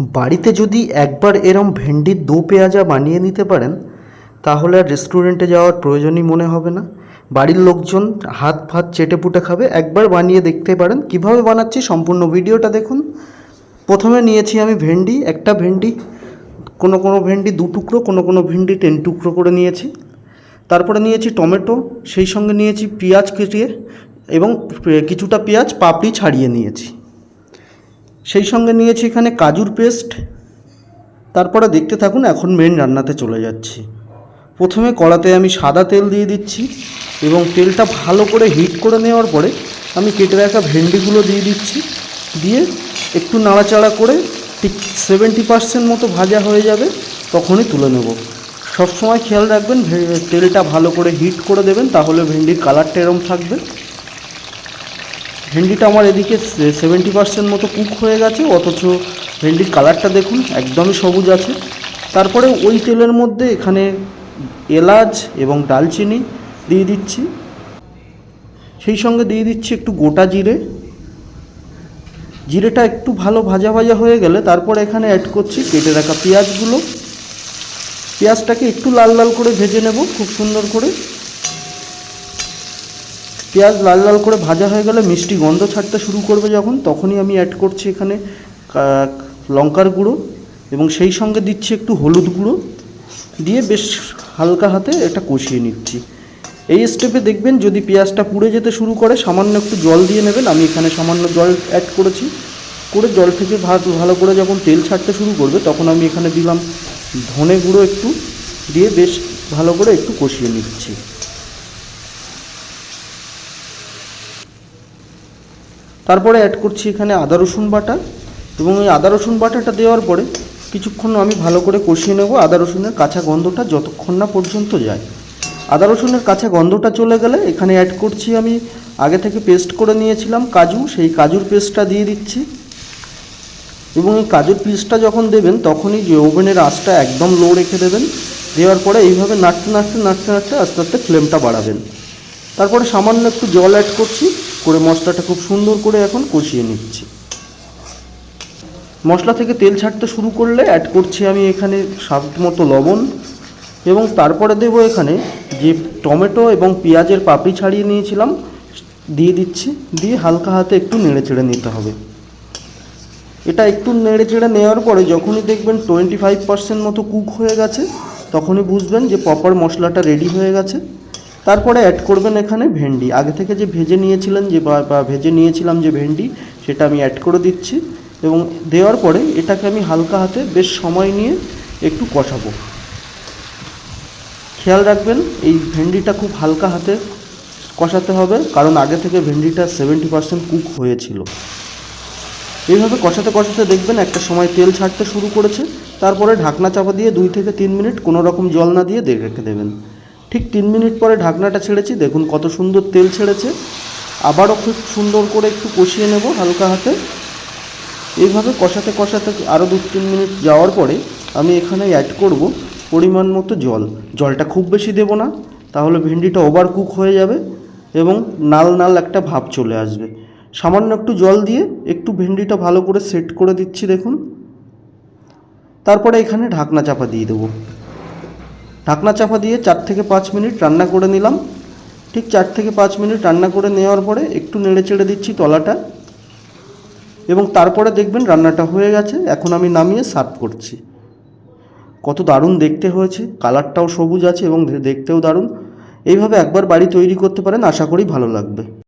বাড়িতে যদি একবার এরম ভেন্ডির দো পেঁয়াজা বানিয়ে নিতে পারেন, তাহলে আর রেস্টুরেন্টে যাওয়ার প্রয়োজনই মনে হবে না। বাড়ির লোকজন হাত ভাত চেটে পুটে খাবে। একবার বানিয়ে দেখতে পারেন। কীভাবে বানাচ্ছি সম্পূর্ণ ভিডিওটা দেখুন। প্রথমে নিয়েছি আমি ভেন্ডি, একটা ভেন্ডি, কোনো কোনো ভেন্ডি দু টুকরো, কোনো কোনো ভেন্ডি টেন টুকরো করে নিয়েছি। তারপরে নিয়েছি টমেটো, সেই সঙ্গে নিয়েছি পেঁয়াজ কেটে, এবং কিছুটা পেঁয়াজ পাপড়ি ছাড়িয়ে নিয়েছি। সেই সঙ্গে নিয়েছি এখানে কাজুর পেস্ট। তারপরে দেখতে থাকুন, এখন মেন রান্নাতে চলে যাচ্ছি। প্রথমে কড়াতে আমি সাদা তেল দিয়ে দিচ্ছি এবং তেলটা ভালো করে হিট করে নেওয়ার পরে আমি কেটে রাখা ভেন্ডিগুলো দিয়ে দিচ্ছি। দিয়ে একটু নাড়াচাড়া করে ঠিক সেভেন্টি পার্সেন্ট মতো ভাজা হয়ে যাবে, তখনই তুলে নেব। সবসময় খেয়াল রাখবেন তেলটা ভালো করে হিট করে দেবেন, তাহলে ভেন্ডির কালারটা এরম থাকবে। ভেন্ডিটা আমার এদিকে সেভেন্টি পার্সেন্ট মতো কুক হয়ে গেছে, অথচ ভেন্ডির কালারটা দেখুন, একদমই সবুজ আছে। তারপরে ওই তেলের মধ্যে এখানে এলাচ এবং ডালচিনি দিয়ে দিচ্ছি। সেই সঙ্গে দিয়ে দিচ্ছি একটু গোটা জিরে। জিরেটা একটু ভালো ভাজা ভাজা হয়ে গেলে তারপর এখানে অ্যাড করছি কেটে রাখা পেঁয়াজগুলো। পেঁয়াজটাকে একটু লাল লাল করে ভেজে নেব, খুব সুন্দর করে। পেঁয়াজ লাল লাল করে ভাজা হয়ে গেলে মিষ্টি গন্ধ ছাড়তে শুরু করবে যখন, তখনই আমি অ্যাড করছি এখানে লঙ্কার গুঁড়ো এবং সেই সঙ্গে দিচ্ছি একটু হলুদ গুঁড়ো দিয়ে বেশ হালকা হাতে এটা কষিয়ে নিচ্ছি। এই স্টেপে দেখবেন যদি পেঁয়াজটা পুড়ে যেতে শুরু করে, সামান্য একটু জল দিয়ে নেবেন, আমি এখানে সামান্য জল অ্যাড করেছি। করে জল থেকে ভাত, ভালো করে যখন তেল ছাড়তে শুরু করবে, তখন আমি এখানে দিলাম ধনে গুঁড়ো একটু দিয়ে বেশ ভালো করে একটু কষিয়ে নিচ্ছি। তারপরে অ্যাড করছি এখানে আদা, রসুন বাটা এবং এই আদা, রসুন বাটাটা দেওয়ার পরে কিছুক্ষণ আমি ভালো করে কষিয়ে নেব আদা, রসুনের কাঁচা গন্ধটা যতক্ষণ না পর্যন্ত যায়। আদা, রসুনের কাঁচা গন্ধটা চলে গেলে এখানে অ্যাড করছি আমি আগে থেকে পেস্ট করে নিয়েছিলাম কাজু, সেই কাজুর পেস্টটা দিয়ে দিচ্ছি। এবং এই কাজুর পিসটা যখন দেবেন তখনই যে ওভেনের আঁচটা একদম লো রেখে দেবেন, দেওয়ার পরে এইভাবে নাড়তে নাড়তে নাড়তে নাড়তে আস্তে আস্তে ফ্লেমটা বাড়াবেন। তারপরে সামান্য একটু জল অ্যাড করছি। করে মশলাটা খুব সুন্দর করে এখন কষিয়ে নিচ্ছি। মশলা থেকে তেল ছাড়তে শুরু করলে অ্যাড করছি আমি এখানে স্বাদ মতো লবণ এবং তারপরে দেবো এখানে যে টমেটো এবং পেঁয়াজের পাপড়ি ছাড়িয়ে নিয়েছিলাম, দিয়ে দিচ্ছি, দিয়ে হালকা হাতে একটু নেড়ে চেড়ে নিতে হবে। এটা একটু নেড়ে চেড়ে নেওয়ার পরে যখনই দেখবেন টোয়েন্টি ফাইভ পার্সেন্ট মতো কুক হয়ে গেছে, তখনই বুঝবেন যে প্রপার মশলাটা রেডি হয়ে গেছে। তারপরে অ্যাড করবেন এখানে ভেন্ডি। আগে থেকে যে ভেজে নিয়েছিলেন যে বা ভেজে নিয়েছিলাম যে ভেন্ডি, সেটা আমি অ্যাড করে দিচ্ছি এবং দেওয়ার পরে এটাকে আমি হালকা হাতে বেশ সময় নিয়ে একটু কষাবো। খেয়াল রাখবেন, এই ভেন্ডিটা খুব হালকা হাতে কষাতে হবে, কারণ আগে থেকে ভেন্ডিটা সেভেন্টি পার্সেন্ট কুক হয়েছিল। এইভাবে কষাতে কষাতে দেখবেন একটা সময় তেল ছাড়তে শুরু করেছে, তারপরে ঢাকনা চাপা দিয়ে দুই থেকে তিন মিনিট কোনো রকম জল না দিয়ে রেখে দেবেন। ঠিক তিন মিনিট পরে ঢাকনাটা ছেড়েছি। দেখুন কত সুন্দর তেল ছেড়েছে। আবারও খুব সুন্দর করে একটু কষিয়ে নেব হালকা হাতে। এইভাবে কষাতে কষাতে আরও দু তিন মিনিট যাওয়ার পরে আমি এখানে অ্যাড করব পরিমাণ মতো জল। জলটা খুব বেশি দেব না, তাহলে ভেন্ডিটা ওভার কুক হয়ে যাবে এবং নাল নাল একটা ভাব চলে আসবে। সামান্য একটু জল দিয়ে একটু ভেন্ডিটা ভালো করে সেট করে দিচ্ছি, দেখুন। তারপরে এখানে ঢাকনা চাপা দিয়ে দেবো। ঢাকনা চাপা দিয়ে চার থেকে পাঁচ মিনিট রান্না করে নিলাম। ঠিক চার থেকে পাঁচ মিনিট রান্না করে নেওয়ার পরে একটু নেড়ে চেড়ে দিচ্ছি তলাটা। এবং তারপরে দেখবেন রান্নাটা হয়ে গেছে, এখন আমি নামিয়ে সার্ভ করছি। কত দারুণ দেখতে হয়েছে, কালারটাও সবুজ আছে এবং দেখতেও দারুণ। এইভাবে একবার বাড়ি তৈরি করতে পারেন, আশা করি ভালো লাগবে।